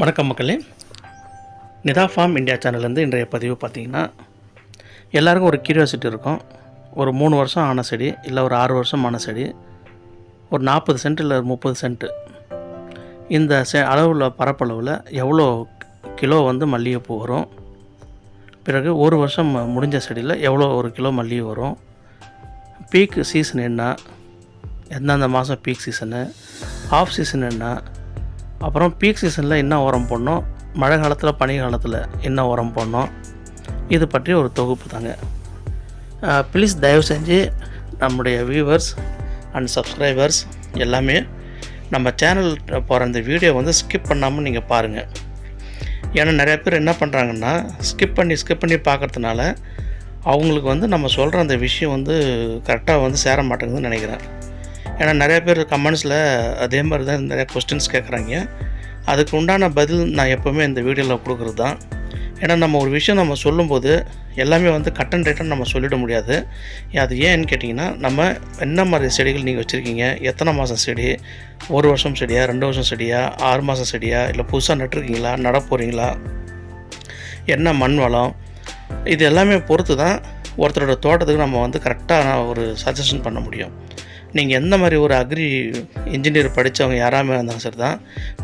வணக்கம் மக்களே. Nita form India சேனல்லேருந்து இன்றைய பதிவு பார்த்திங்கன்னா எல்லாருக்கும் ஒரு கியூரியாசிட்டி இருக்கும். ஒரு மூணு வருஷம் ஆன செடி இல்லை ஒரு ஆறு வருஷம் ஆன செடி ஒரு நாற்பது சென்ட் இல்லை முப்பது சென்ட்டு இந்த செ அளவில் பரப்பளவில் எவ்வளோ கிலோ வந்து மல்லிகைப்பூ வரும்? பிறகு ஒரு வருஷம் முடிஞ்ச செடியில் எவ்வளோ ஒரு கிலோ மல்லிகை வரும்? பீக் சீசன் என்ன? எந்தெந்த மாதம் பீக் சீசனு ஆஃப் சீசன் என்ன? அப்புறம் பீக் சீசனில் என்ன உரம் போடணும்? மழை காலத்தில் பனி காலத்தில் என்ன உரம் போடணும்? இது பற்றி ஒரு தொகுப்பு தாங்க. ப்ளீஸ் தயவு செஞ்சு நம்முடைய வியூவர்ஸ் அண்ட் சப்ஸ்கிரைபர்ஸ் எல்லாமே நம்ம சேனல் போகிற அந்த வீடியோ வந்து ஸ்கிப் பண்ணாமல் நீங்கள் பாருங்கள் ஏன்னா நிறையா பேர் என்ன பண்ணுறாங்கன்னா ஸ்கிப் பண்ணி ஸ்கிப் பண்ணி பார்க்கறதுனால அவங்களுக்கு வந்து நம்ம சொல்கிற அந்த விஷயம் வந்து கரெக்டாக வந்து சேர மாட்டேங்குதுன்னு நினைக்கிறேன். ஏன்னா நிறைய பேர் கமெண்ட்ஸில் அதே மாதிரி தான் நிறைய கொஸ்டின்ஸ் கேட்குறாங்க. அதுக்கு உண்டான பதில் நான் எப்போவுமே இந்த வீடியோவில் கொடுக்குறது தான். ஏன்னா நம்ம ஒரு விஷயம் நம்ம சொல்லும்போது எல்லாமே வந்து கட் அண்ட் ரைட்டாக நம்ம சொல்லிட முடியாது. அது ஏன்னு கேட்டிங்கன்னா நம்ம என்ன மாதிரி செடிகள் நீங்கள் வச்சுருக்கீங்க? எத்தனை மாதம் செடி? ஒரு வருஷம் செடியா? ரெண்டு வருஷம் செடியா? ஆறு மாதம் செடியா? இல்லை புதுசாக நட்டுருக்கீங்களா? நட போகிறீங்களா என்ன மண் வளம்? இது எல்லாமே பொறுத்து தான் ஒருத்தரோட தோட்டத்துக்கு நம்ம வந்து கரெக்டாக ஒரு சஜஷன் பண்ண முடியும். நீங்கள் எந்த மாதிரி ஒரு அக்ரி இன்ஜினியர் படித்தவங்க யாராமே இருந்தாலும் சரி தான்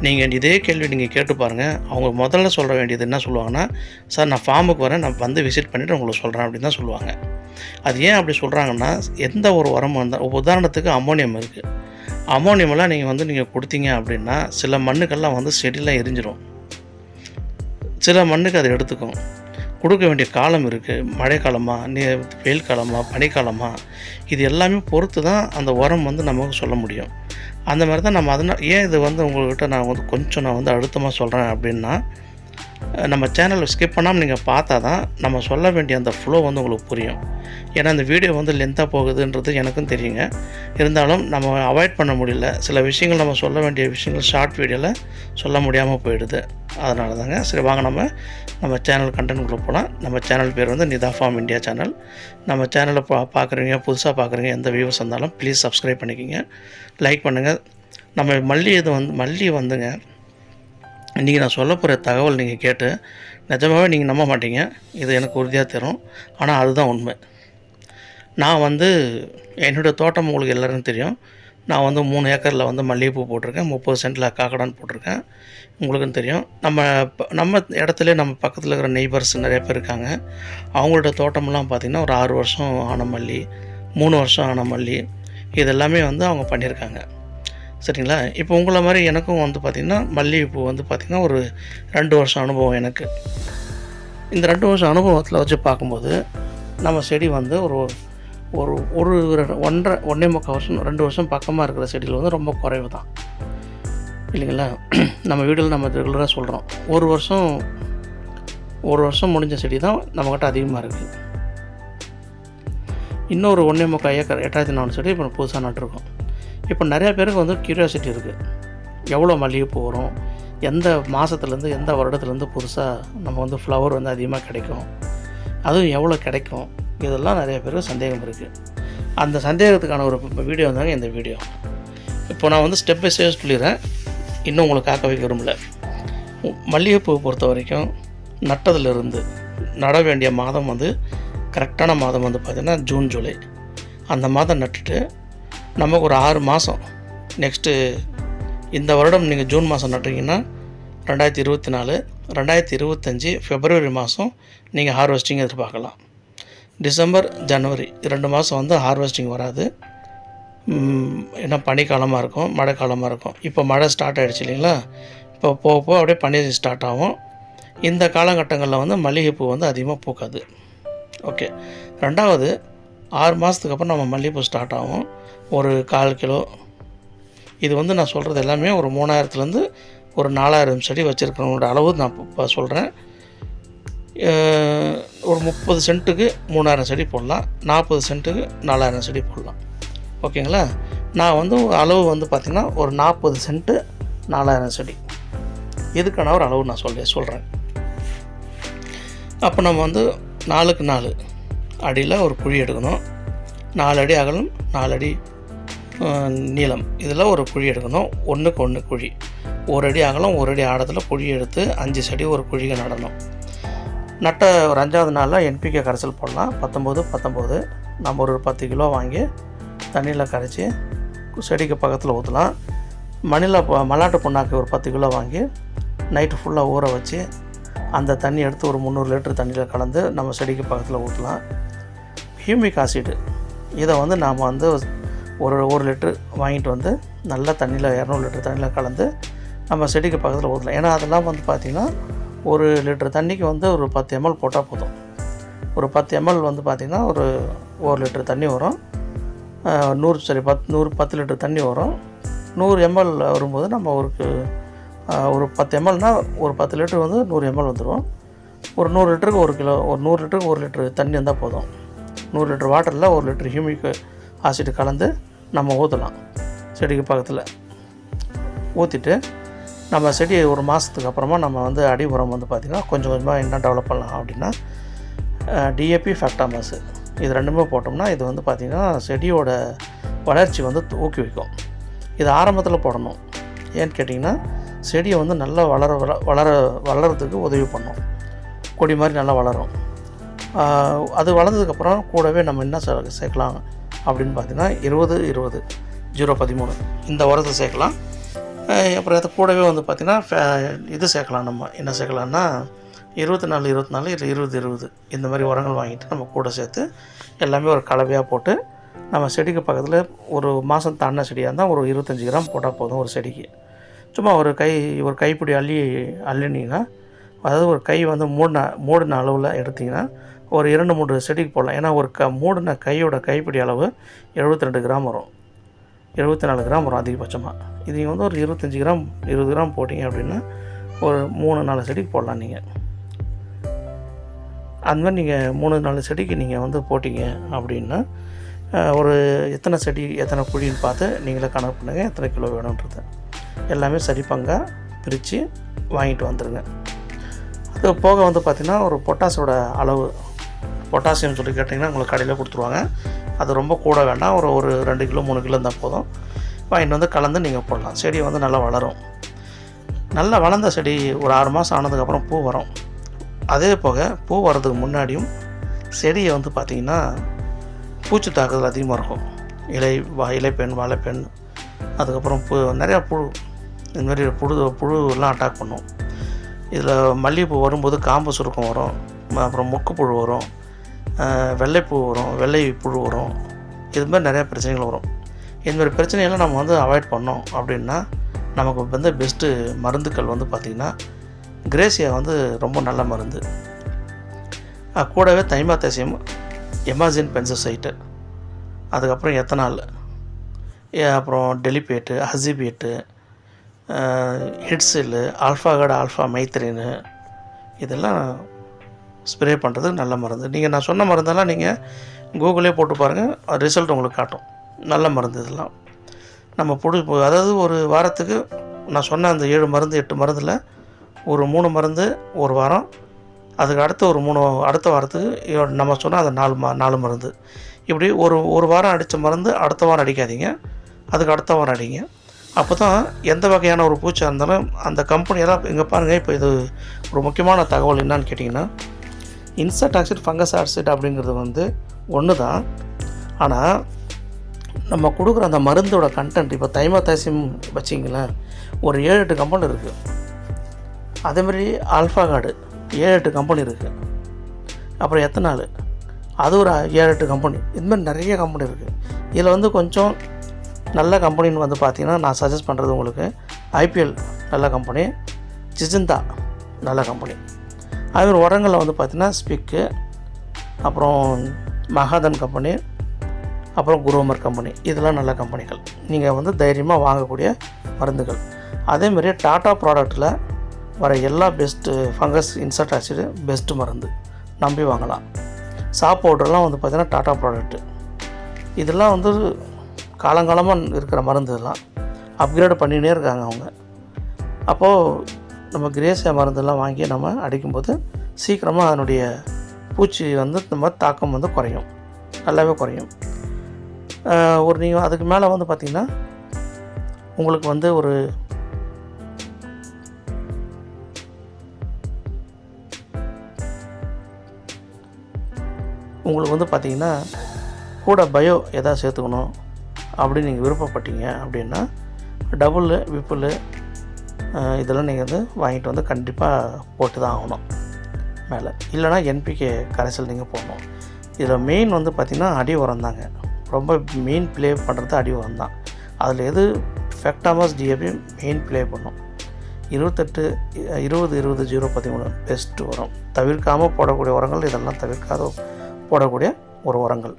நீங்கள் இதே கேள்வி நீங்கள் கேட்டு பாருங்கள் அவங்க முதல்ல சொல்ல வேண்டியது என்ன சொல்லுவாங்கன்னா சார் நான் ஃபார்முக்கு வரேன் நான் வந்து விசிட் பண்ணிவிட்டு உங்களுக்கு சொல்கிறேன் அப்படின்னு தான் சொல்லுவாங்க. அது ஏன் அப்படி சொல்கிறாங்கன்னா எந்த ஒரு உரம் வந்தால் உதாரணத்துக்கு அமோனியம் இருக்குது அம்மோனியமெல்லாம் நீங்கள் வந்து நீங்கள் கொடுத்தீங்க அப்படின்னா சில மண்ணுக்கெல்லாம் வந்து செடிலாம் எரிஞ்சிரும். சில மண்ணுக்கு அது எடுத்துக்கும். கொடுக்க வேண்டிய காலம் இருக்குது மழை காலமாக நீ வெயில் காலமாக பனிக்காலமாக இது எல்லாமே பொறுத்து தான் அந்த உரம் வந்து நமக்கு சொல்ல முடியும். அந்த மாதிரி தான் நம்ம அதனால் ஏன் இது வந்து உங்கள்கிட்ட நான் வந்து கொஞ்சம் நான் வந்து அழுத்தமாக சொல்கிறேன் அப்படின்னா நம்ம சேனலை ஸ்கிப் பண்ணாமல் நீங்கள் பார்த்தா தான் நம்ம சொல்ல வேண்டிய அந்த ஃப்ளோ வந்து உங்களுக்கு புரியும். ஏன்னா இந்த வீடியோ வந்து லென்த்தாக போகுதுன்றது எனக்கும் தெரியுங்க. இருந்தாலும் நம்ம அவாய்ட் பண்ண முடியல. சில விஷயங்கள் நம்ம சொல்ல வேண்டிய விஷயங்கள் ஷார்ட் வீடியோவில் சொல்ல முடியாமல் போயிடுது. அதனால தாங்க சரி வாங்க நம்ம நம்ம சேனல் கண்டென்ட் போகலாம் நம்ம சேனல் பேர் வந்து நிதா ஃபார்ம் இந்தியா சேனல் நம்ம சேனலை பா பார்க்குறீங்க புதுசாக பார்க்குறீங்க எந்த வியூஸ் வந்தாலும் ப்ளீஸ் சப்ஸ்கிரைப் பண்ணிக்கிங்க. லைக் பண்ணுங்கள் நம்ம மல்லி இது வந்து மல்லி வந்துங்க. இன்றைக்கி நான் சொல்ல போகிற தகவல் நீங்கள் கேட்டு நிஜமாகவே நீங்கள் நம்ப மாட்டீங்க. இது எனக்கு உறுதியாக தரும். ஆனால் அதுதான் உண்மை. நான் வந்து என்னுடைய தோட்டம் உங்களுக்கு எல்லோரும் தெரியும். நான் வந்து மூணு ஏக்கரில் வந்து மல்லிகைப்பூ போட்டிருக்கேன். முப்பது சென்ட்டில் காக்கடான்னு போட்டிருக்கேன். உங்களுக்கும் தெரியும். நம்ம நம்ம இடத்துல நம்ம பக்கத்தில் இருக்கிற நெய்பர்ஸ் நிறைய பேர் இருக்காங்க. அவங்களோட தோட்டமெல்லாம் பார்த்திங்கன்னா ஒரு ஆறு வருஷம் ஆன மல்லி மூணு வருஷம் ஆன மல்லி இதெல்லாமே வந்து அவங்க பண்ணியிருக்காங்க. சரிங்களா? இப்போ உங்களை மாதிரி எனக்கும் வந்து பார்த்திங்கன்னா மல்லிகைப்பூ வந்து பார்த்திங்கன்னா ஒரு ரெண்டு வருஷம் அனுபவம் எனக்கு. இந்த ரெண்டு வருஷம் அனுபவத்தில் வச்சு பார்க்கும்போது நம்ம செடி வந்து ஒரு ஒரு ஒரு ஒன்றரை ஒன்றே முக்கால் வருஷம் ரெண்டு வருஷம் பக்கமாக இருக்கிற செடிகள் வந்து ரொம்ப குறைவு தான் இல்லைங்களா? நம்ம வீட்டில் நம்ம ரெகுலராக சொல்கிறோம் ஒரு வருஷம் ஒரு வருஷம் முடிஞ்ச செடி தான் நம்மக்கிட்ட அதிகமாக இருக்குது இன்னொரு ஒன்றே முக்கால் ஏக்கர் எட்டாயிரத்தி நாலு செடி இப்போ புதுசாக நட்டுருக்கோம். இப்போ நிறையா பேருக்கு வந்து கியூரியாசிட்டி இருக்குது எவ்வளோ மல்லிகைப்பூ வரும் எந்த மாதத்துலேருந்து எந்த வருடத்துலேருந்து புதுசாக நம்ம வந்து ஃப்ளவர் வந்து அதிகமாக கிடைக்கும்? அதுவும் எவ்வளோ கிடைக்கும்? இதெல்லாம் நிறைய பேருக்கு சந்தேகம் இருக்குது அந்த சந்தேகத்துக்கான ஒரு வீடியோ தாங்க இந்த வீடியோ இப்போ நான் வந்து ஸ்டெப் பை ஸ்டெப் சொல்லிடுறேன். இன்னும் உங்களுக்கு காக்க வைக்க விரும்பல. மல்லிகைப்பூ பொறுத்த வரைக்கும் நட்டதுலேருந்து நட வேண்டிய மாதம் வந்து கரெக்டான மாதம் வந்து பார்த்திங்கன்னா ஜூன் ஜூலை அந்த மாதம் நட்டுட்டு நமக்கு ஒரு ஆறு மாதம் நெக்ஸ்ட்டு இந்த வருடம் நீங்கள் ஜூன் மாதம் நட்டுறீங்கன்னா ரெண்டாயிரத்தி இருபத்தி நாலு ரெண்டாயிரத்தி இருபத்தஞ்சி ஃபெப்ரவரி மாதம் நீங்கள் ஹார்வெஸ்டிங் எதிர்பார்க்கலாம். டிசம்பர் ஜனவரி ரெண்டு மாதம் வந்து ஹார்வெஸ்டிங் வராது. ஏன்னா பனிக்காலமாக இருக்கும் மழை காலமாக இருக்கும். இப்போ மழை ஸ்டார்ட் ஆகிடுச்சு இல்லைங்களா? இப்போ போக போக அப்படியே பனி ஸ்டார்ட் ஆகும். இந்த காலகட்டங்களில் வந்து மல்லிகைப்பூ வந்து அதிகமாக பூக்காது. ஓகே ரெண்டாவது ஆறு மாதத்துக்கு அப்புறம் நம்ம மல்லிகைப்பூ ஸ்டார்ட் ஆகும். ஒரு கால் கிலோ. இது வந்து நான் சொல்கிறது எல்லாமே ஒரு மூணாயிரத்துலேருந்து ஒரு நாலாயிரம் செடி வச்சுருக்கிறவங்களோட அளவு நான் இப்போ சொல்கிறேன் ஒரு முப்பது சென்ட்டுக்கு மூணாயிரம் செடி போடலாம். நாற்பது சென்ட்டுக்கு நாலாயிரம் செடி போடலாம். ஓகேங்களா? நான் வந்து ஒரு அளவு வந்து பார்த்திங்கன்னா ஒரு நாற்பது சென்ட்டு நாலாயிரம் செடி. இதுக்கான ஒரு அளவு நான் சொல்ல சொல்கிறேன் அப்போ நம்ம வந்து நாலுக்கு நாலு. அடியில் ஒரு குழி எடுக்கணும். நாலு அடி அகலம் நாலு அடி நீளம். இதில் ஒரு குழி எடுக்கணும். ஒன்றுக்கு ஒன்று குழி. ஒரு அடி அகலம் ஒரு அடி ஆடத்தில் குழி எடுத்து அஞ்சு செடி ஒரு குழியை நடணும். நட்ட ஒரு அஞ்சாவது நாளில் என்பிகே கரைசல் போடலாம். பத்தொம்போது பத்தொம்போது. நம்ம ஒரு பத்து கிலோ வாங்கி தண்ணியில் கரைச்சி செடிக்கு பக்கத்தில் ஊற்றலாம் மணில ப- மல்லாட்டு புண்ணாக்கு ஒரு பத்து கிலோ வாங்கி நைட்டு ஃபுல்லாக ஊற வச்சு அந்த தண்ணி எடுத்து ஒரு முந்நூறு லிட்டர் தண்ணியில் கலந்து நம்ம செடிக்கு பக்கத்தில் ஊற்றலாம் ஹியூமிக் ஆசிடு. இதை வந்து நாம் வந்து ஒரு ஒரு லிட்ரு வாங்கிட்டு வந்து நல்ல தண்ணியில் இரநூறு லிட்டர் தண்ணியில் கலந்து நம்ம செடிக்கு பக்கத்தில் ஊற்றலாம் ஏன்னா அதெல்லாம் வந்து பார்த்திங்கன்னா ஒரு லிட்டர் தண்ணிக்கு வந்து ஒரு பத்து எம்எல் போட்டால் போதும். ஒரு பத்து எம்எல் வந்து பார்த்திங்கன்னா ஒரு ஒரு லிட்டர் தண்ணி வரும். நூறு சரி பத் நூறு பத்து லிட்டர் தண்ணி வரும். நூறு எம்எல் வரும்போது நம்ம ஒரு ஒரு பத்து எம்எல்னால் ஒரு பத்து லிட்டர் வந்து நூறு எம்எல் வந்துடும் ஒரு நூறு லிட்டருக்கு ஒரு கிலோ ஒரு நூறு லிட்டருக்கு ஒரு லிட்டர் தண்ணி இருந்தால் போதும். நூறு லிட்டர் வாட்டரில் ஒரு லிட்டர் ஹியூமிக் ஆசிட் கலந்து நம்ம ஊற்றலாம் செடிக்கு பக்கத்தில். ஊற்றிட்டு நம்ம செடி ஒரு மாதத்துக்கு அப்புறமா நம்ம வந்து அடி உரம் வந்து பார்த்திங்கன்னா கொஞ்சம் கொஞ்சமாக என்ன டெவலப் பண்ணலாம் அப்படின்னா டிஏபி ஃபேக்டாமஸ் இது ரெண்டுமே போட்டோம்னா இது வந்து பார்த்திங்கன்னா செடியோட வளர்ச்சி வந்து ஊக்குவிக்கும் இது ஆரம்பத்தில் போடணும். ஏன்னு கேட்டிங்கன்னா செடியை வந்து நல்லா வளர வள வளர வளர்கிறதுக்கு உதவி பண்ணும். கொடி மாதிரி நல்லா வளரும். அது வளர்ந்ததுக்கப்புறம் கூடவே நம்ம என்ன சே- சேர்க்கலாம் அப்படின்னு பார்த்தீங்கன்னா இருபது இருபது ஜீரோ பதிமூணு இந்த உரத்தை சேர்க்கலாம். அப்புறம் அது கூடவே வந்து பார்த்திங்கன்னா ஃபே- இது சேர்க்கலாம் நம்ம. என்ன சேர்க்கலாம்னா இருபத்தி நாலு இருபத்தி நாலு இல்லை இருபது இருபது இந்த மாதிரி உரங்கள் வாங்கிட்டு நம்ம கூட சேர்த்து எல்லாமே ஒரு கலவையாக போட்டு நம்ம செடிக்கு பக்கத்தில் ஒரு மாதம் தாண்டின செடியாக இருந்தால் ஒரு இருபத்தஞ்சி கிராம் போட்டால் போதும் ஒரு செடிக்கு. சும்மா ஒரு கை ஒரு கைப்பிடி அள்ளி அள்ளினீங்கன்னா அதாவது ஒரு கை வந்து மூடின மூடின அளவில் எடுத்திங்கன்னா ஒரு இரண்டு மூன்று செடிக்கு போடலாம். ஏன்னா ஒரு க மூடின கையோட கைப்பிடி அளவு 72 ரெண்டு கிராம் வரும். எழுபத்தி நாலு கிராம் வரும் அதிகபட்சமாக இது நீங்கள் வந்து ஒரு இருபத்தஞ்சி கிராம் இருபது கிராம் போட்டிங்க அப்படின்னா ஒரு மூணு நாலு செடிக்கு போடலாம் நீங்கள் அந்த மாதிரி நீங்கள் மூணு நாலு செடிக்கு நீங்கள் வந்து போட்டிங்க அப்படின்னா ஒரு எத்தனை செடி எத்தனை குழின்னு பார்த்து நீங்களே கணக்கு பண்ணுங்கள் எத்தனை கிலோ வேணுன்றது. எல்லாமே சரி பங்காக பிரித்து வாங்கிட்டு வந்துடுங்க அது போக வந்து பார்த்திங்கன்னா ஒரு பொட்டாஸோட அளவு. பொட்டாசியம் சொல்லி கேட்டிங்கன்னா உங்களுக்கு கடையில் கொடுத்துருவாங்க. அது ரொம்ப கூட வேண்டாம். ஒரு ஒரு ரெண்டு கிலோ மூணு கிலோ இருந்தால் போதும். வாங்கிட்டு வந்து கலந்து நீங்கள் போடலாம். செடி வந்து நல்லா வளரும். நல்லா வளர்ந்த செடி ஒரு ஆறு மாதம் ஆனதுக்கப்புறம் பூ வரும். அதே போக பூ வர்றதுக்கு முன்னாடியும் செடியை வந்து பார்த்திங்கன்னா பூச்சி தாக்குதல் அதிகமாக இருக்கும். இலை வா இலைப்பெண் வாழைப்பெண் அதுக்கப்புறம் பூ நிறையா புழு இந்த மாதிரி புழு புழுலாம் அட்டாக் பண்ணும். இதில் மல்லிகைப்பூ வரும்போது காம்பு சுருக்கம் வரும். அப்புறம் அப்புறம் மொக்குப்புழு வரும். வெள்ளைப்பூ வரும். வெள்ளை புழு வரும். இது மாதிரி நிறையா பிரச்சனைகள் வரும். இந்த மாதிரி பிரச்சனையெல்லாம் நம்ம வந்து அவாய்ட் பண்ணோம் அப்படின்னா நமக்கு வந்து பெஸ்ட்டு மருந்துக்கள் வந்து பார்த்திங்கன்னா கிரேசியா வந்து ரொம்ப நல்ல மருந்து. கூடவே தைமாத்தேசியம் எமாசின் பென்சசைட்டு அதுக்கப்புறம் எத்தனால் அப்புறம் டெலிபேட்டு ஹசிபேட்டு ஹிட்ஸில்லு ஆல்ஃபாகாட் ஆல்ஃபா மைத்ரின்னு இதெல்லாம் ஸ்ப்ரே பண்ணுறது நல்ல மருந்து. நீங்கள் நான் சொன்ன மருந்தெல்லாம் நீங்கள் கூகுளே போட்டு பாருங்கள் ரிசல்ட் உங்களுக்கு காட்டும். நல்ல மருந்து இதெல்லாம். நம்ம பிடி அதாவது ஒரு வாரத்துக்கு நான் சொன்ன அந்த ஏழு மருந்து எட்டு மருந்தில் ஒரு மூணு மருந்து ஒரு வாரம் அதுக்கு அடுத்த ஒரு மூணு அடுத்த வாரத்துக்கு நம்ம சொன்ன அந்த நாலு ம நாலு மருந்து. இப்படி ஒரு ஒரு வாரம் அடித்த மருந்து அடுத்த வாரம் அடிக்காதீங்க அதுக்கு அடுத்த வாரம் அடிங்க. அப்போ தான் எந்த வகையான ஒரு பூச்சா இருந்தாலும் அந்த கம்பெனியெல்லாம் இங்கே பாருங்கள் இப்போ இது ஒரு முக்கியமான தகவல் என்னன்னு கேட்டிங்கன்னா இன்செக்ட் ஆக்சிட் ஃபங்கஸ் ஆக்சிட் அப்படிங்கிறது வந்து ஒன்று தான் ஆனால் நம்ம கொடுக்குற அந்த மருந்தோட கண்டென்ட் இப்போ தைமத்தாசியம் வச்சிங்களேன் ஒரு ஏழு எட்டு கம்பெனி இருக்குது அதேமாரி ஆல்ஃபா கார்டு ஏழு எட்டு கம்பெனி இருக்குது அப்புறம் எத்தனை நாள்? அது ஒரு ஏழு எட்டு கம்பெனி இதுமாதிரி நிறைய கம்பெனி இருக்குது இதில் வந்து கொஞ்சம் நல்ல கம்பெனின்னு வந்து பார்த்திங்கன்னா நான் சஜஸ்ட் பண்ணுறது உங்களுக்கு ஐபிஎல் நல்ல கம்பெனி ஜிஜிந்தா நல்ல கம்பெனி அதுமாதிரி உரங்களில் வந்து பார்த்திங்கன்னா ஸ்பிக்கு அப்புறம் மகாதன் கம்பெனி அப்புறம் குரோமர் கம்பெனி இதெல்லாம் நல்ல கம்பெனிகள் நீங்கள் வந்து தைரியமாக வாங்கக்கூடிய மருந்துகள். அதேமாதிரி டாட்டா ப்ராடக்ட்டில் வர எல்லா best fungus insert acid best மருந்து. நம்பி வாங்கலாம். சாப் பவுடர்லாம் வந்து பார்த்திங்கன்னா டாட்டா ப்ராடக்ட்டு இதெல்லாம் வந்து காலங்காலமாக இருக்கிற மருந்து இதெல்லாம். அப்கிரேட் பண்ணிகிட்டே இருக்காங்க அவங்க. அப்போது நம்ம கிரேசியா மருந்தெல்லாம் வாங்கி நம்ம அடிக்கும்போது சீக்கிரமாக அதனுடைய பூச்சி வந்து நம்ம தாக்கம் வந்து குறையும். நல்லாவே குறையும். ஒரு நீங்கள் அதுக்கு மேலே வந்து பார்த்திங்கன்னா உங்களுக்கு வந்து ஒரு உங்களுக்கு வந்து பார்த்திங்கன்னா கூட பயோ எதாவது சேர்த்துக்கணும். அப்படின்னு நீங்கள் விருப்பப்பட்டீங்க அப்படின்னா டபுள் விப்புல் இதெல்லாம் நீங்கள் வந்து வாங்கிட்டு வந்து கண்டிப்பாக போட்டு தான் ஆகணும் மேலே. இல்லைனா என்பிகே கரைசல் நீங்கள் போடணும். இதில் மெயின் வந்து பார்த்திங்கன்னா அடி உரம் தாங்க. ரொம்ப மெயின் ப்ளே பண்ணுறது அடி உரம் தான். அதில் எது ஃபெக்டாமஸ் டிஏபி மெயின் ப்ளே பண்ணும். இருபத்தெட்டு இருபது இருபது ஜீரோ பதிமூணு பெஸ்ட் உரம். தவிர்க்காமல் போடக்கூடிய உரங்கள் இதெல்லாம் தவிர்க்காத போடக்கூடிய ஒரு உரங்கள்.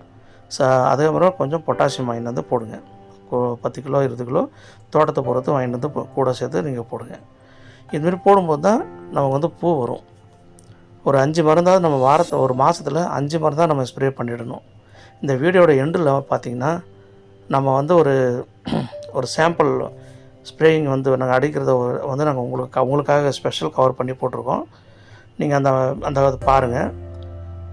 ச அதுக்கப்புறம் கொஞ்சம் பொட்டாசியம் வாங்கிட்டு வந்து போடுங்க. பத்து கிலோ இருபது கிலோ தோட்டத்தை பொறுத்து வாங்கிட்டு வந்து கூட சேர்த்து நீங்கள் போடுங்க. இதுமாரி போடும்போது தான் நமக்கு வந்து பூ வரும். ஒரு அஞ்சு மருந்தாவது நம்ம வாரத்தை ஒரு மாதத்தில் அஞ்சு மருந்தாக நம்ம ஸ்ப்ரே பண்ணிடணும். இந்த வீடியோட எண்டில் பார்த்தீங்கன்னா நம்ம வந்து ஒரு ஒரு சாம்பிள் ஸ்ப்ரேயிங் வந்து நாங்கள் அடிக்கிறத வந்து நாங்கள் உங்களுக்கு உங்களுக்காக ஸ்பெஷல் கவர் பண்ணி போட்டிருக்கோம். நீங்கள் அந்த அந்த பாருங்கள்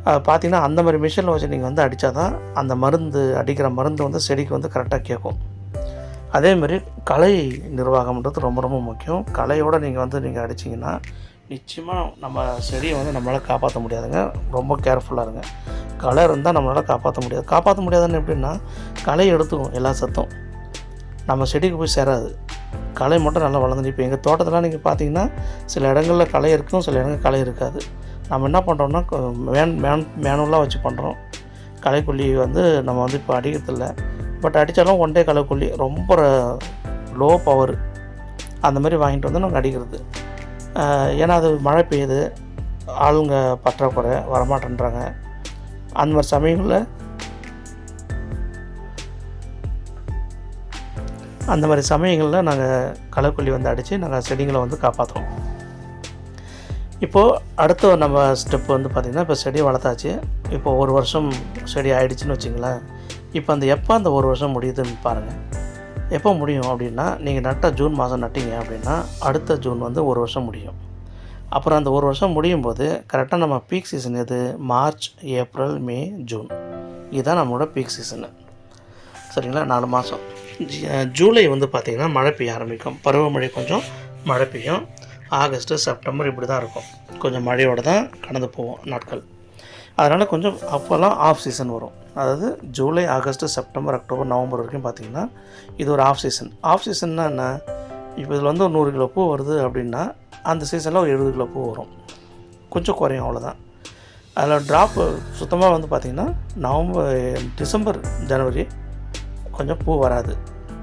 அது பார்த்தீங்கன்னா அந்த மாதிரி மிஷினில் வச்சு நீங்கள் வந்து அடித்தா தான் அந்த மருந்து அடிக்கிற மருந்து வந்து செடிக்கு வந்து கரெக்டாக கேட்கும். அதேமாரி கலை நிர்வாகம்ன்றது ரொம்ப ரொம்ப முக்கியம். கலையோடு நீங்கள் வந்து நீங்கள் அடிச்சிங்கன்னா நிச்சயமாக நம்ம செடியை வந்து நம்மளால் காப்பாற்ற முடியாதுங்க. ரொம்ப கேர்ஃபுல்லாக இருங்க. களை இருந்தால் நம்மளால் காப்பாற்ற முடியாது. காப்பாற்ற முடியாதுன்னு எப்படின்னா களை எடுத்துக்கும் எல்லா சத்தும். நம்ம செடிக்கு போய் சேராது. களை மட்டும் நல்லா வளர்ந்து இப்போ எங்கள் தோட்டத்தில் நீங்கள் பார்த்தீங்கன்னா சில இடங்களில் களை இருக்கும் சில இடங்கள் களை இருக்காது. நம்ம என்ன பண்ணுறோம்னா மேன் மேன் மேனுவலாக வச்சு பண்ணுறோம் களைக்கொல்லி வந்து நம்ம வந்து இப்போ அடிக்கிறதில்ல. பட் அடித்தாலும் ஒன் டே களைக்கொல்லி ரொம்ப லோ பவர் அந்த மாதிரி வாங்கிட்டு வந்து நாங்கள் அடிக்கிறது. ஏன்னா அது மழை பெய்யுது. ஆளுங்க பற்றாக்குறை வரமாட்டேன்றாங்க. அந்த மாதிரி சமயங்களில் அந்த மாதிரி சமயங்களில் நாங்கள் களைக்கொல்லி வந்து அடித்து நாங்கள் செடிங்களை வந்து காப்பாற்றுறோம் இப்போது அடுத்த நம்ம ஸ்டெப் வந்து பார்த்திங்கன்னா இப்போ செடி வளர்த்தாச்சு. இப்போ ஒரு வருஷம் செடி ஆகிடுச்சின்னு வச்சிங்களேன். இப்போ அந்த எப்போ அந்த ஒரு வருஷம் முடியுதுன்னு பாருங்கள் எப்போ முடியும் அப்படின்னா நீங்கள் நட்ட ஜூன் மாதம் நட்டீங்க அப்படின்னா அடுத்த ஜூன் வந்து ஒரு வருஷம் முடியும். அப்புறம் அந்த ஒரு வருஷம் முடியும் போது கரெக்டாக நம்ம பீக் சீசன் எது? March April May June. இதுதான் நம்மளோட பீக் சீசனு சரிங்களா? நாலு மாதம் ஜூலை வந்து பார்த்திங்கன்னா மழை பெய்ய ஆரம்பிக்கும். பருவமழை கொஞ்சம் மழை பெய்யும். ஆகஸ்ட்டு செப்டம்பர் இப்படி தான் இருக்கும். கொஞ்சம் மழையோடு தான் கடந்து போவோம் நாட்கள். அதனால் கொஞ்சம் அப்போல்லாம் ஆஃப் சீசன் வரும். அதாவது July August September October November வரைக்கும் பார்த்திங்கன்னா இது ஒரு ஆஃப் சீசன் ஆஃப் சீசன்னா என்ன? இப்போ இதில் வந்து ஒரு நூறு கிலோ பூ வருது அப்படின்னா அந்த சீசனில் ஒரு எழுபது கிலோ பூ வரும். கொஞ்சம் குறையும் அவ்வளோதான் அதில் ட்ராப்பு சுத்தமாக வந்து பார்த்திங்கன்னா நவம்பர் டிசம்பர் ஜனவரி கொஞ்சம் பூ வராது.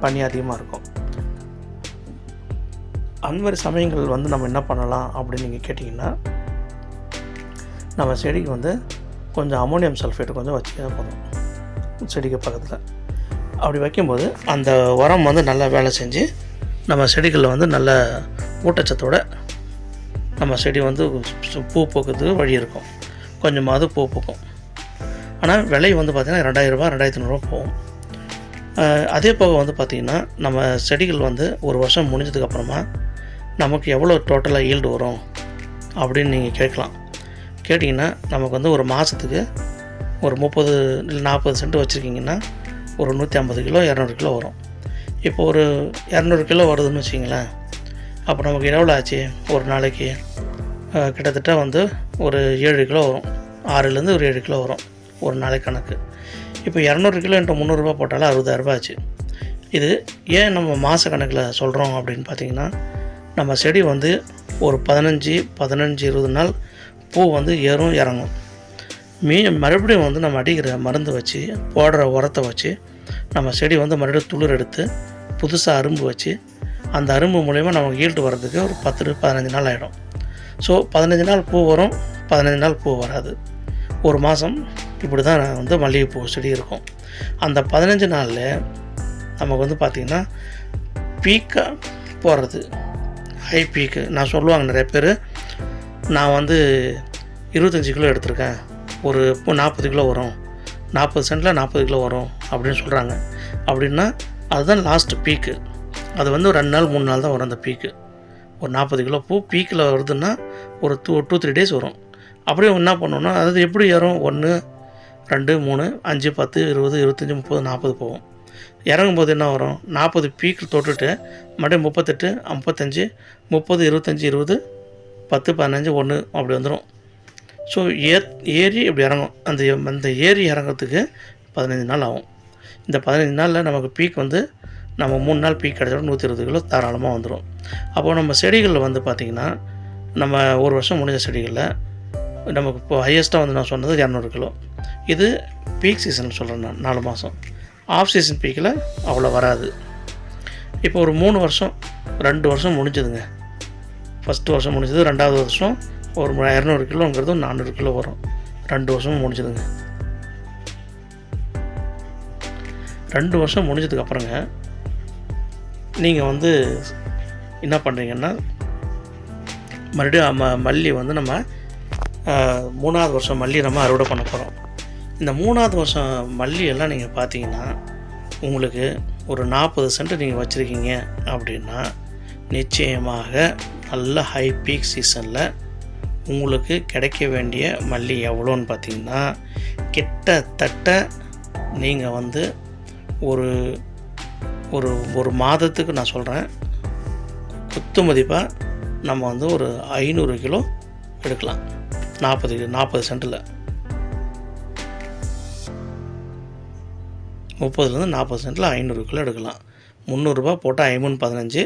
பனி அதிகமாக இருக்கும். அந்த மாதிரி சமயங்கள் வந்து நம்ம என்ன பண்ணலாம் அப்படின்னு நீங்கள் கேட்டிங்கன்னா நம்ம செடிக்கு வந்து கொஞ்சம் அமோனியம் சல்ஃபேட் கொஞ்சம் வச்சுக்க போதும். செடிக்கு பக்கத்தில். அப்படி வைக்கும்போது அந்த உரம் வந்து நல்லா வேலை செஞ்சு நம்ம செடிகளில் வந்து நல்ல ஊட்டச்சத்தோட நம்ம செடி வந்து சு- பூ பூக்கிறதுக்கு வழி இருக்கும். கொஞ்சமாவது பூ பூக்கும். ஆனால் விலை வந்து பார்த்திங்கன்னா ரெண்டாயிரரூபா ரெண்டாயிரத்தி நூறுரூவா போகும். அதே போக வந்து பார்த்திங்கன்னா நம்ம செடிகள் வந்து ஒரு வருஷம் முடிஞ்சதுக்கப்புறமா நமக்கு எவ்வளோ டோட்டலாக ஈல்டு வரும் அப்படின்னு நீங்கள் கேட்கலாம். கேட்டிங்கன்னா நமக்கு வந்து ஒரு மாதத்துக்கு ஒரு முப்பது இல்லை நாற்பது சென்ட் வச்சுருக்கீங்கன்னா ஒரு நூற்றி ஐம்பது கிலோ இரநூறு கிலோ வரும். இப்போ ஒரு இரநூறு கிலோ வருதுன்னு வச்சிங்களேன் அப்போ நமக்கு எவ்வளோ ஆச்சு? ஒரு நாளைக்கு கிட்டத்தட்ட வந்து ஒரு ஏழு கிலோ வரும். ஆறுலேருந்து ஒரு ஏழு கிலோ வரும் ஒரு நாளைக்கு கணக்கு. இப்போ இரநூறு கிலோ இன்ட்டு முந்நூறுரூபா போட்டாலும் அறுபதாயிரரூபா ஆச்சு. இது ஏன் நம்ம மாத கணக்கில் சொல்கிறோம் அப்படின்னு பார்த்தீங்கன்னா நம்ம செடி வந்து ஒரு பதினஞ்சு பதினஞ்சு இருபது நாள் பூ வந்து ஏறும் இறங்கும். மீ மறுபடியும் வந்து நம்ம அடிக்கிற மருந்து வச்சு போடுற உரத்தை வச்சு நம்ம செடி வந்து மறுபடியும் துளிர் எடுத்து புதுசாக அரும்பு வச்சு அந்த அரும்பு மூலயமா நமக்கு ஈல்டு வர்றதுக்கு ஒரு பத்து பதினஞ்சு நாள் ஆகிடும் ஸோ பதினஞ்சு நாள் பூ வரும் பதினஞ்சு நாள் பூ வராது. ஒரு மாதம் இப்படி தான் வந்து மல்லிகைப்பூ செடி இருக்கும். அந்த பதினஞ்சு நாளில் நமக்கு வந்து பார்த்திங்கன்னா பீக்காக போகிறது ஹை பீக்கு நான் சொல்லுவாங்க நிறைய பேர். நான் வந்து இருபத்தஞ்சி கிலோ எடுத்திருக்கேன். ஒரு நாற்பது கிலோ வரும். நாற்பது சென்ட்டில் நாற்பது கிலோ வரும் அப்படின்னு சொல்கிறாங்க அப்படின்னா அதுதான் லாஸ்ட் பீக்கு அது வந்து ஒரு ரெண்டு நாள் மூணு நாள் தான் வரும் அந்த பீக்கு ஒரு நாற்பது கிலோ பூ பீக்கில் வருதுன்னா ஒரு டூ டூ த்ரீ டேஸ் வரும். அப்படியே என்ன பண்ணோன்னா அது எப்படி ஏறும்? ஒன்று ரெண்டு மூணு அஞ்சு பத்து இருபது இருபத்தஞ்சி முப்பது நாற்பது போகும். இறங்கும்போது என்ன வரும்? நாற்பது பீக்கு தொட்டுட்டு மறுபடியும் முப்பத்தெட்டு ஐம்பத்தஞ்சு முப்பது இருபத்தஞ்சி இருபது பத்து பதினஞ்சு ஒன்று அப்படி வந்துடும் ஸோ ஏ ஏறி இப்படி இறங்கும். அந்த அந்த ஏறி இறங்கிறதுக்கு பதினஞ்சு நாள் ஆகும். இந்த பதினஞ்சு நாளில் நமக்கு பீக் வந்து நம்ம மூணு நாள் பீக் கிடச்சாலும் நூற்றி இருபது கிலோ தாராளமாக வந்துடும் அப்போது நம்ம செடிகளில் வந்து பார்த்திங்கன்னா நம்ம ஒரு வருஷம் முடிஞ்ச செடிகளில் நமக்கு இப்போ ஹையஸ்ட்டாக வந்து நான் சொன்னது இரநூறு கிலோ. இது பீக் சீசன் சொல்கிறேன் நான் நாலு மாதம் ஆஃப் சீசன் பீக்கில் அவ்வளோ வராது. இப்போ ஒரு மூணு வருஷம் ரெண்டு வருஷம் முடிஞ்சதுங்க. ஃபஸ்ட்டு வருஷம் முடிஞ்சது ரெண்டாவது வருஷம் ஒரு இரநூறு கிலோங்கிறது நானூறு கிலோ வரும். ரெண்டு வருஷமும் முடிஞ்சதுங்க. ரெண்டு வருஷம் முடிஞ்சதுக்கப்புறங்க நீங்கள் வந்து என்ன பண்ணுறீங்கன்னா மறுபடியும் ம மல்லி வந்து நம்ம மூணாவது வருஷம் மல்லி நம்ம அறுவடை பண்ண போகிறோம் இந்த மூணாவது வருஷம் மல்லி எல்லாம் நீங்கள் பார்த்தீங்கன்னா உங்களுக்கு ஒரு நாற்பது சென்ட் நீங்கள் வச்சுருக்கீங்க அப்படின்னா நிச்சயமாக நல்ல ஹை பீக் சீசனில் உங்களுக்கு கிடைக்க வேண்டிய மல்லி எவ்வளோன்னு பார்த்தீங்கன்னா கிட்டத்தட்ட நீங்கள் வந்து ஒரு ஒரு ஒரு மாதத்துக்கு நான் சொல்கிறேன் குத்து மதிப்பாக நம்ம வந்து ஒரு ஐநூறு கிலோ எடுக்கலாம். நாற்பது நாற்பது சென்ட்டில் முப்பதுலேருந்து நாற்பது சென்ட்டில் ஐநூறு கிலோ எடுக்கலாம். முந்நூறுரூபா போட்டால் ஐம்பது பதினஞ்சு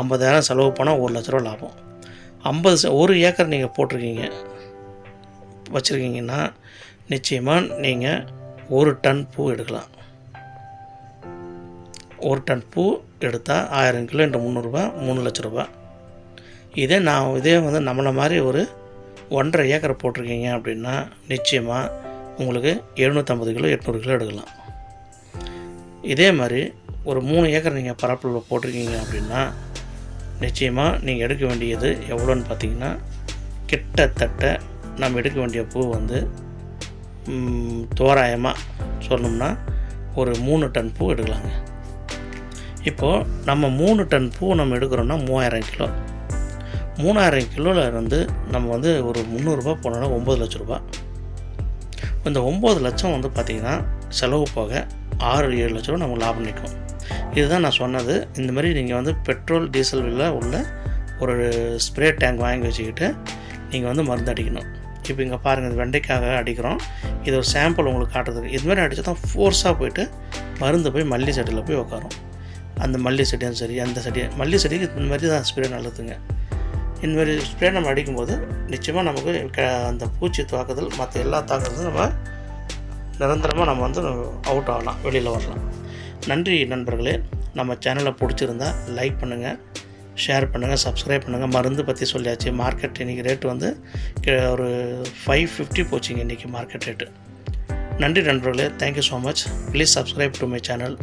ஐம்பதாயிரம் செலவு பண்ணால் ஒரு லட்ச ரூபா லாபம். ஐம்பது செ ஒரு ஏக்கர் நீங்கள் போட்டிருக்கீங்க வச்சுருக்கீங்கன்னா நிச்சயமாக நீங்கள் ஒரு டன் பூ எடுக்கலாம். ஒரு டன் பூ எடுத்தால் ஆயிரம் கிலோ இன்று முந்நூறுரூபா மூணு லட்ச ரூபா. இதே நான் இதே வந்து நம்மளை மாதிரி ஒரு ஒன்றரை ஏக்கர் போட்டிருக்கீங்க அப்படின்னா நிச்சயமாக உங்களுக்கு எழுநூற்றம்பது கிலோ எட்நூறு கிலோ எடுக்கலாம். இதே மாதிரி ஒரு மூணு ஏக்கர் நீங்கள் பரப்பில் போட்டிருக்கீங்க அப்படின்னா நிச்சயமாக நீங்கள் எடுக்க வேண்டியது எவ்வளோன்னு பார்த்தீங்கன்னா கிட்டத்தட்ட நம்ம எடுக்க வேண்டிய பூ வந்து தோராயமாக சொல்லணும்னா ஒரு மூணு டன் பூ எடுக்கலாங்க. இப்போது நம்ம மூணு டன் பூ நம்ம எடுக்கிறோன்னா மூவாயிரம் கிலோ. மூணாயிரம் கிலோவில் இருந்து நம்ம வந்து ஒரு முந்நூறுரூபா போனோன்னா ஒம்பது லட்ச ரூபா இந்த ஒம்பது லட்சம் வந்து பார்த்திங்கன்னா செலவு போக ஆறு ஏழு லட்ச ரூபா நமக்கு லாபம் நிற்கும். இதுதான் நான் சொன்னது. இந்த மாதிரி நீங்கள் வந்து பெட்ரோல் டீசல் வில உள்ள ஒரு ஸ்ப்ரே டேங்க் வாங்கி வச்சுக்கிட்டு நீங்கள் வந்து மருந்து அடிக்கணும். இப்போ இங்கே பாருங்கள் இது வெண்டைக்காக அடிக்கிறோம். இது ஒரு சாம்பிள் உங்களுக்கு காட்டுறதுக்கு. இது மாதிரி அடித்தா தான் ஃபோர்ஸாக போயிட்டு மருந்து போய் மல்லி செடியில் போய் உட்காரும் அந்த மல்லி செடியும் சரி அந்த செடியும் மல்லி செடிக்கு இந்த மாதிரி தான் ஸ்ப்ரே நல்லதுங்க. இந்த மாதிரி ஸ்ப்ரே நம்ம அடிக்கும்போது நிச்சயமாக நமக்கு க அந்த பூச்சி தாக்குதல் மற்ற எல்லா தாக்குதலும் நம்ம நிரந்தரமாக நம்ம வந்து அவுட் ஆகலாம். வெளியில் வரலாம். நன்றி நண்பர்களே. நம்ம சேனலை பிடிச்சிருந்தா லைக் பண்ணுங்கள் ஷேர் பண்ணுங்கள் சப்ஸ்கிரைப் பண்ணுங்கள் மருந்து பற்றி சொல்லியாச்சு. மார்க்கெட் இன்றைக்கி ரேட்டு வந்து ஒரு ஃபைவ் ஃபிஃப்டி போச்சுங்க இன்றைக்கி மார்க்கெட் ரேட்டு நன்றி நண்பர்களே. Thank you so much please subscribe to my channel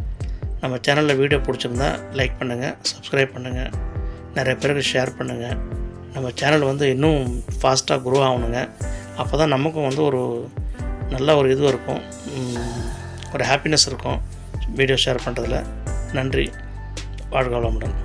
நம்ம சேனலில் வீடியோ பிடிச்சிருந்தா லைக் பண்ணுங்கள் சப்ஸ்கிரைப் பண்ணுங்கள் நிறைய பேருக்கு ஷேர் பண்ணுங்கள் நம்ம சேனல் வந்து இன்னும் ஃபாஸ்ட்டாக குரோ ஆகணுங்க. அப்போ தான் நமக்கும் வந்து ஒரு நல்ல ஒரு இதுவும் இருக்கும். ஒரு ஹாப்பினஸ் இருக்கும். வீடியோ ஷேர் பண்ணுறதுல நன்றி. வாழ்க வளமுடன்.